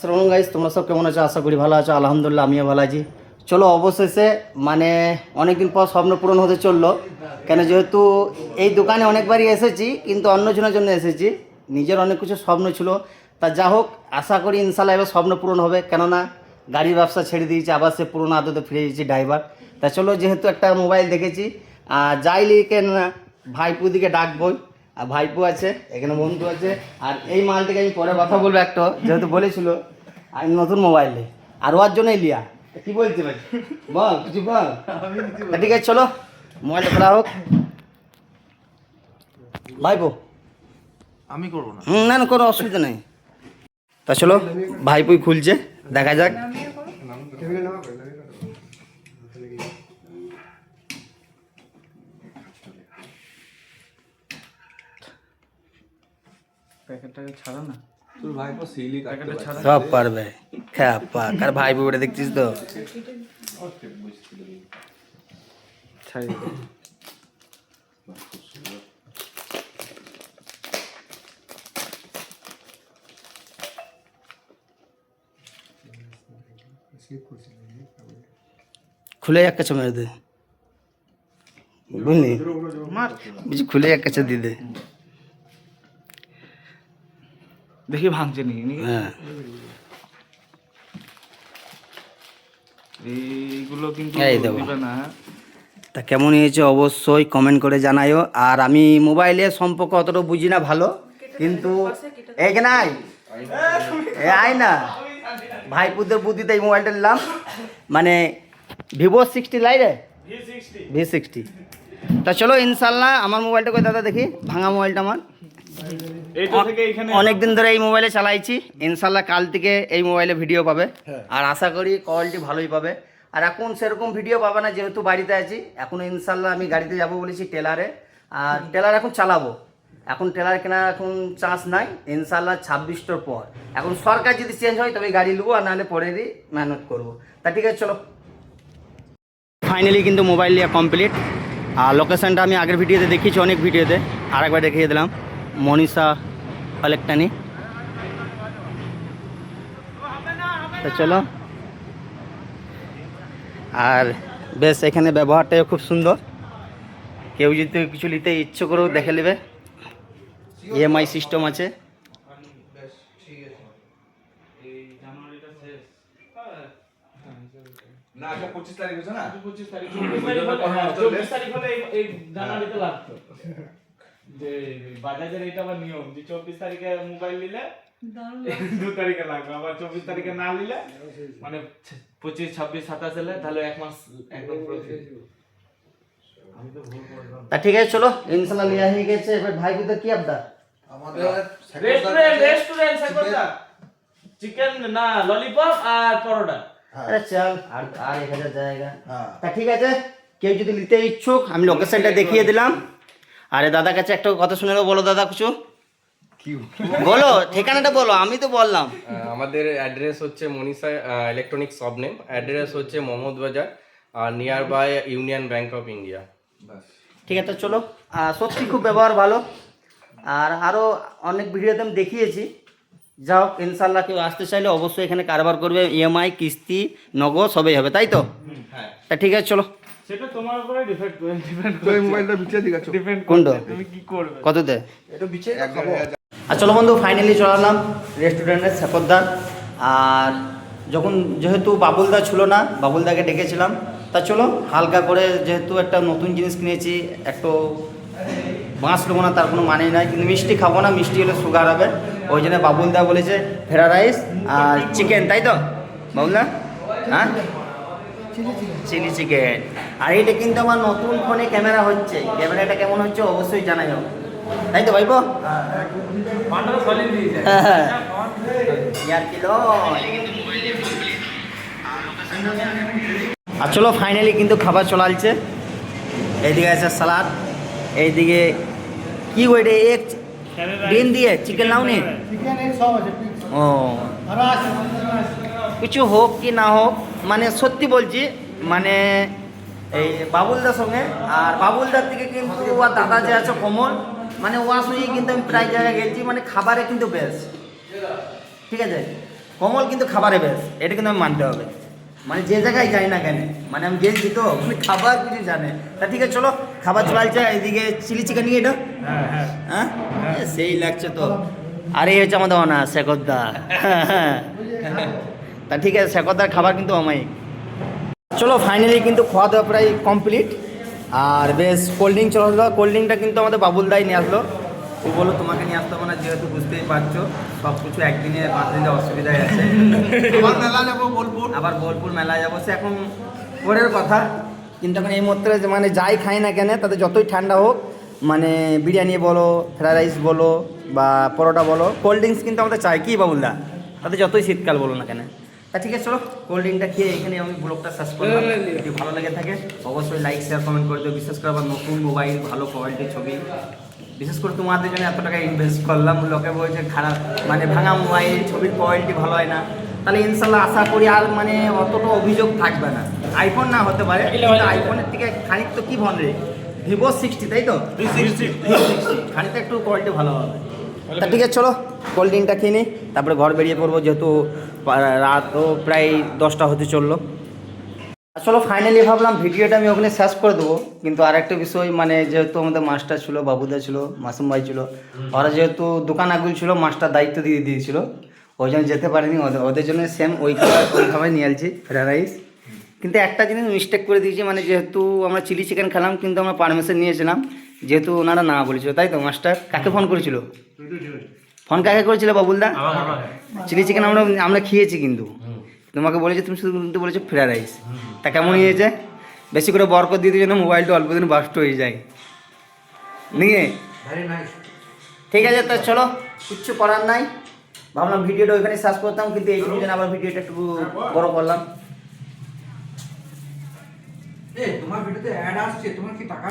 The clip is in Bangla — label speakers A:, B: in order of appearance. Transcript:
A: শ্রবণ গাইস তোমরা সব কেমন আছো? আশা করি ভালো আছো। আলহামদুলিল্লাহ, আমিও ভালো আছি। চলো অবশেষে মানে অনেকদিন পর স্বপ্ন পূরণ হতে চলল। কেন যেহেতু এই দোকানে অনেকবারই এসেছি, কিন্তু অন্যজনের জন্য এসেছি। নিজের অনেক কিছু স্বপ্ন ছিল। তা যা হোক, আশা করি ইনশাল্লাহ এবার স্বপ্ন পূরণ হবে। কেননা, গাড়ির ব্যবসা ছেড়ে দিয়েছি, আবার সে পুরোনো আদতে ফিরে গেছি ড্রাইভার তা চলো, যেহেতু একটা মোবাইল দেখেছি আর যাই লিখে ভাইপুদিকে ডাকবই আর ভাইপো আছে এখানে বন্ধু আছে আর এই মালটাকে আমি পরে কথা বলব একটা যেহেতু বলেছিল আমি নতুন মোবাইল। নেই আর ওর জন্যই লিয়া কি বলছি ভাই? বল কিছু বল। ঠিক আছে চলো মোবাইলটা খোলা হোক। ভাইপু।
B: আমি করব না।
A: না না কোনো অসুবিধা নেই। তা চলো ভাইপুই খুলছে দেখা যাক।
B: প্যাকেটটাকে ছাড়া না। তোর ভাইপো সিলি প্যাকেটটা ছাড়া।
A: সব পারবে। খ্যাপ পাক আর ভাইপু বেটা দেখছিস তো?
B: ছাড়ি
A: খুলে এক কাছে মেরে দে। বুঝলি খুলে এক কাছে দিয়ে দে।
B: দেখি ভাঙছে নি
A: হ্যাঁ।
B: এইগুলো কিন্তু। না?
A: তা কেমন হয়েছে অবশ্যই কমেন্ট করে জানাইও আর আমি মোবাইলের সম্পর্ক অতটা বুঝি না ভালো কিন্তু এইখানে আয় এ আয় না। ভাইপুদের বুদ্ধিতে এই মোবাইলটা নিলাম। মানে ভিভো সিক্সটি লাই রে? ভি সিক্সটি তা চলো ইনশাল্লাহ আমার মোবাইলটা কই দাদা দেখি ভাঙা মোবাইলটা আমার।
B: এইটা থেকে এখানে
A: অনেক দিন ধরে এই মোবাইলে চালাইছি। ইনশাল্লাহ কাল থেকে এই মোবাইলে ভিডিও পাবে। আর আশা করি কোয়ালিটি ভালোই পাবে। আর এখন সেরকম ভিডিও পাবে না যেহেতু বাড়িতে আছি। এখন ইনশাল্লাহ আমি গাড়িতে যাব বলেছি টেলারে। আর টেলার এখন চালাবো। এখন টেলার কেনার এখন চান্স নাই। ইনশাল্লাহ ছাব্বিশটার পর। এখন সরকার যদি চেঞ্জ হয় তবে গাড়ি নেব আর নাহলে পরে দিই মেহনত করব। তা ঠিক আছে চলো। ফাইনালি কিন্তু মোবাইল নিয়ে কমপ্লিট আর লোকেশনটা আমি আগের ভিডিওতে দেখিয়েছি অনেক ভিডিওতে। আরেকবার দেখিয়ে দিলাম। মনীষা ইলেকট্রনিক তো চলো। আর বেশ এখানে ব্যবহারটাও খুব সুন্দর। কেউ যদি কিছু নিতে ইচ্ছে করেও দেখে নেবে। ইএমআই সিস্টেম আছে।
C: তারিখ হয়েছে না?
B: পঁচিশ তারিখ তারিখ হলে হ্যাঁ, চব্বিশ তারিখ হলে এই- লাগতো। যে বাজাজের এটা আবার নিয়ম যে চব্বিশ তারিখে মোবাইল নিলে দু তারিখে লাগবে আবার চব্বিশ তারিখে না নিলে মানে পঁচিশ ছাব্বিশ সাতাশ এলে তাহলে এক মাস একদম পুরো free। আমি তো ভুল করলাম
A: তা ঠিক আছে চলো ইনশাল্লাহ লিয়া হয়ে গেছে এবার ভাই বুধের কি আবদার
C: আমাদের
B: রেস্টুরেন্ট রেস্টুরেন্ট সেকন্ডা চিকেন না ললিপপ আর পরোটা।
A: আরে চল আর আর এক হাজার জায়গা।
C: হ্যাঁ।
A: তা ঠিক আছে কেউ যদি নিতে ইচ্ছুক আমি লোকেশনটা দেখিয়ে দিলাম। আরে দাদার কাছে একটা কথা শুনে নেব বলো দাদা কিছু।
D: কি?
A: বলো ঠিকানাটা বলো আমি তো বললাম।
D: আমাদের অ্যাড্রেস হচ্ছে Manisha electronic shop name address হচ্ছে মোহাম্মদ বাজার আর near by union bank of India
A: ঠিক আছে চলো। সত্যি খুব ব্যবহার ভালো। আর আরও অনেক ভিডিওতে আমি দেখিয়েছি। যা হোক ইনশাল্লাহ কেউ আসতে চাইলে অবশ্যই এখানে কারবার করবে। ইএমআই কিস্তি নগদ সবই হবে তাই তো?
D: হ্যাঁ।
A: তা ঠিক আছে চলো।
B: সেটা তোমার উপরে ডিপেন্ড করে ডিপেন্ড
C: এই মোবাইলটা বিছিয়ে দিকে আছো
B: ডিপেন্ড
A: কোনটা?
B: তুমি কি করবে?
A: কততে
C: এটা বিছিয়ে খাব।
A: আর চলো বন্ধু ফাইনালি চলালাম রেস্টুরেন্টের শেফরদার আর যখন যেহেতু বাবুলদা ছিল না বাবুলদাকে ডেকেছিলাম তা চলো হালকা করে যেহেতু একটা নতুন জিনিস কিনেছি একটু বাঁশ নেব না তার কোনো মানে নাই। কিন্তু মিষ্টি খাব না মিষ্টি হলে সুগার হবে। ওই জন্য বাবুলদা বলেছে ফেরা রাইস আর চিকেন তাই তো? বাবুলদা? হ্যাঁ? চিলি চিকেন আর এটা কিন্তু আমার নতুন ফোনে ক্যামেরা হচ্ছে। ক্যামেরাটা কেমন হচ্ছে অবশ্যই জানাই হোক তাই তো ভাইবো আর চলো ফাইনালি কিন্তু খাবার চলালছে এইদিকে আছে সালাদ। এইদিকে কি ওইটা এক ডিম দিয়ে? চিকেন নাও নি? ও। কিছু হোক কি না হোক মানে সত্যি বলছি মানে এই বাবুলদার সঙ্গে। আর বাবুলদার থেকে কিন্তু ওর দাদা যে আছে কমল মানে ওয়ার সঙ্গে কিন্তু আমি প্রায় জায়গায় গেছি মানে খাবারে কিন্তু বেশ। ঠিক আছে? কমল কিন্তু খাবারে বেশ এটা কিন্তু আমি মানতে হবে। মানে যে জায়গায় যাই না কেন মানে আমি গেছি তো মানে খাবার কিছু জানে। তা ঠিক আছে চলো খাবার চলছে এদিকে চিলি চিকেন নিয়ে এটা হ্যাঁ এ, সেই লাগছে তো। আরে এই হচ্ছে আমাদের অনা শেখরদা। তা ঠিক আছে শেখরদার খাবার কিন্তু অমায়িক। চলো ফাইনালি কিন্তু খাওয়া দাওয়া প্রায় কমপ্লিট আর বেশ কোল্ড ড্রিঙ্ক চলে আসলো। কোল্ড ড্রিঙ্কটা কিন্তু আমাদের বাবুল দাই নিয়ে আসলো। ও বলল তোমাকে নিয়ে আসতে হবে না যেহেতু বুঝতেই পারছ সব কিছু একদিনে বাদ দিলে অসুবিধায় আছে।
C: আবার মেলা যাব বোলপুর?
A: আবার বোলপুর মেলায় যাব। সে এখন পরের কথা। কিন্তু এখন এই মুহূর্তে যে মানে যাই খাই না কেন তাতে যতই ঠান্ডা হোক মানে বিরিয়ানি বলো ফ্রাইড রাইস বলো বা পরোটা বলো কোল্ড ড্রিঙ্কস কিন্তু আমাদের চাই। কি বাবুলদা তাতে যতই শীতকাল বলো না কেন। তা ঠিক আছে চলো কোল্ড ড্রিঙ্কটা খেয়ে এখানে আমি ব্লগটা শেষ করলাম। যদি ভালো লেগে থাকে অবশ্যই লাইক শেয়ার কমেন্ট করে দিও। বিশেষ করে আবার নতুন মোবাইল ভালো কোয়ালিটির ছবি। বিশেষ করে তোমাদের জন্য এত টাকা ইনভেস্ট করলাম। লোকে বলছে খারাপ। মানে ভাঙা মোবাইল ছবির কোয়ালিটি ভালো হয় না। তাহলে ইনশাল্লাহ আশা করি আর মানে অতটা অভিযোগ থাকবে না। আইফোন না হতে পারে আইফোনের থেকে খানিক তো কী ফোন রে? ভিভো সিক্সটি তাই তো? খানিকটা একটু কোয়ালিটি ভালো হবে। তা ঠিক আছে, চলো কোল্ড ড্রিঙ্কটা খেয়ে নিই তারপরে ঘর বেরিয়ে পড়ব, যেহেতু রাতও প্রায় দশটা হতে চলল। আসলে ফাইনালি ভাবলাম ভিডিওটা আমি ওখানে শেষ করে দেবো, কিন্তু আরেকটা বিষয় মানে যেহেতু আমাদের মাস্টার ছিল, বাবুদা ছিল, মাসুম ভাই ছিল, ওরা যেহেতু দোকান আগুল ছিল, মাস্টার দায়িত্ব দিয়ে দিয়েছিল, ওই জন্য যেতে পারিনি, ওদের ওদের জন্য সেম ওই খাবার ওই খাবার নিয়ে আলছি ফ্রাইড রাইস। কিন্তু একটা জিনিস মিস্টেক করে দিয়েছি মানে যেহেতু আমরা চিলি চিকেন খেলাম, কিন্তু আমরা পারমিশন নিয়েছিলাম যেহেতু ওনারা না বলেছিল তাই তো মাস্টার? কাকে ফোন করেছিল? ফোন কাকে করেছিল বাবুলদা? চিলি চিকেন আমরা আমরা খেয়েছি কিন্তু। তোমাকে বলেছে তুমি শুধু কিন্তু বলেছ ফ্রাইড রাইস তা কেমন হয়েছে? বেশি করে বরকত দিয়ে দিয়ে মোবাইলটা অল্প দিন বাস্ট হয়ে যায়। নিয়ে ঠিক আছে তো চলো কিচ্ছু করার নাই। ভাবলাম ভিডিওটা ওইখানে শেষ করতাম কিন্তু এই জন্য আবার ভিডিওটা একটু বড় করলাম।
C: তোমার ভিডিওতে অ্যাড আসছে তোমার কি টাকা